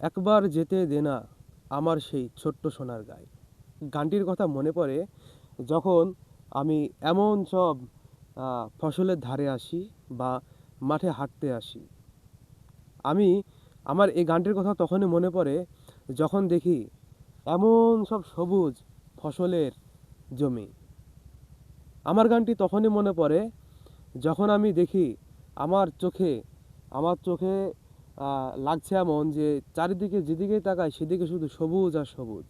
একবার যেতে দে না আমার সেই ছোট্ট সোনার গায়ে। গানটির কথা মনে পড়ে যখন আমি এমন সব ফসলের ধারে আসি বা মাঠে হাঁটতে আসি। আমি, আমার এই গানটির কথা তখনই মনে পড়ে যখন দেখি এমন সব সবুজ ফসলের জমি। আমার গানটি তখনই মনে পড়ে যখন আমি দেখি আমার চোখে আমার চোখে লাগছে এমন যে চারিদিকে যেদিকেই তাকাই সেদিকে শুধু সবুজ আর সবুজ।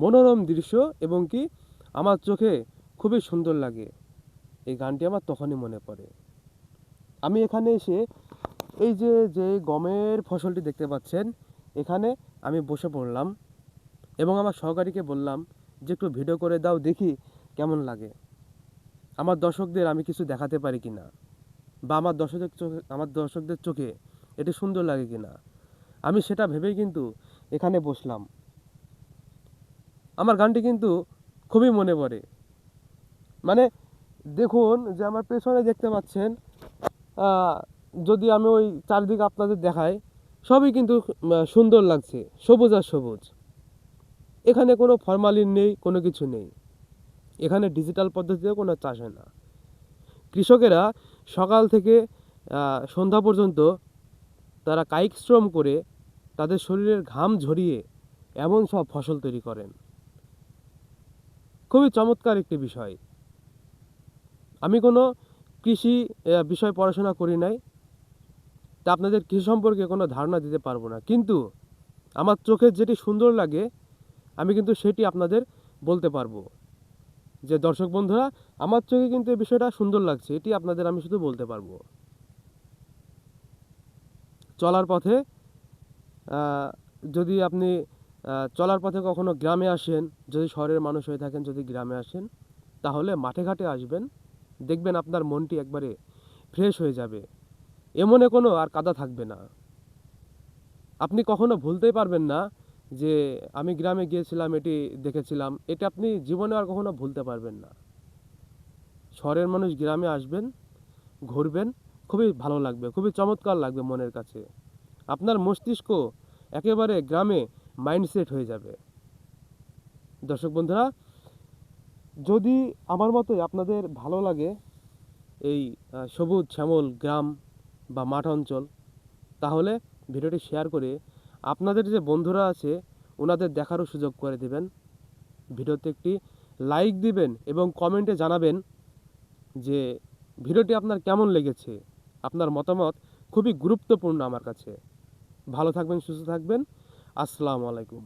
মনোরম দৃশ্য এবং কি আমার চোখে খুবই সুন্দর লাগে। এই গানটি আমার তখনই মনে পড়ে। আমি এখানে এসে এই যে যে গমের ফসলটি দেখতে পাচ্ছেন, এখানে আমি বসে পড়লাম এবং আমার সহকারীকে বললাম যে, একটু ভিডিও করে দাও, দেখি কেমন লাগে। আমার দর্শকদের আমি কিছু দেখাতে পারি কি না বা আমার দর্শকদের চোখে, আমার দর্শকদের চোখে এটি সুন্দর লাগে কি না আমি সেটা ভেবেই কিন্তু এখানে বসলাম। আমার গানটি কিন্তু খুবই মনে পড়ে। মানে দেখুন যে আমার পেছনে দেখতে পাচ্ছেন যদি আমি ওই চারদিকে আপনাদের দেখাই, সবই কিন্তু সুন্দর লাগছে, সবুজ আর সবুজ। এখানে কোনো ফরমালিন নেই, কোনো কিছু নেই। এখানে ডিজিটাল পদ্ধতিতে কোনো চাষ হয় না। কৃষকেরা সকাল থেকে সন্ধ্যা পর্যন্ত তারা কায়িক শ্রম করে তাদের শরীরের ঘাম ঝরিয়ে এমন সব ফসল তৈরি করেন। খুবই চমৎকার একটি বিষয়। আমি কোনো কৃষি বিষয় পড়াশোনা করি নাই। তা আপনাদের কৃষি সম্পর্কে কোনো ধারণা দিতে পারব না। কিন্তু আমার চোখে যেটি সুন্দর লাগে, আমি কিন্তু সেটি আপনাদের বলতে পারব। যে দর্শক বন্ধুরা, আমার চোখে কিন্তু এই বিষয়টা সুন্দর লাগছে, এটি আপনাদের আমি শুধু বলতে পারব। চলার পথে যদি আপনি চলার পথে কখনো গ্রামে আসেন, যদি শহরের মানুষ হয়ে থাকেন, যদি গ্রামে আসেন, তাহলে মাঠে ঘাটে আসবেন, দেখবেন আপনার মনটি একবারে ফ্রেশ হয়ে যাবে। এমনে কোনো আর কাদা থাকবে না। আপনি কখনো ভুলতেই পারবেন না যে, আমি গ্রামে গিয়েছিলাম, এটি দেখেছিলাম, এটা আপনি জীবনে আর কখনো ভুলতে পারবেন না। শহরের মানুষ গ্রামে আসবেন, ঘুরবেন খুবই ভালো লাগবে, খুবই চমৎকার লাগবে মনের কাছে। আপনার মস্তিষ্ক একেবারে গ্রামে মাইন্ডসেট হয়ে যাবে। দর্শক বন্ধুরা, যদি আমার মতোই আপনাদের ভালো লাগে এই সবুজ শ্যামল গ্রাম বা মাঠ অঞ্চল, তাহলে ভিডিওটি শেয়ার করে আপনাদের যে বন্ধুরা আছে, ওনাদের দেখারও সুযোগ করে দেবেন। ভিডিওতে একটি লাইক দিবেন এবং কমেন্টে জানাবেন যে ভিডিওটি আপনার কেমন লেগেছে। আপনার মতামত খুবই গুরুত্বপূর্ণ আমার কাছে। ভালো থাকবেন সুস্থ থাকবেন। আসসালামু আলাইকুম।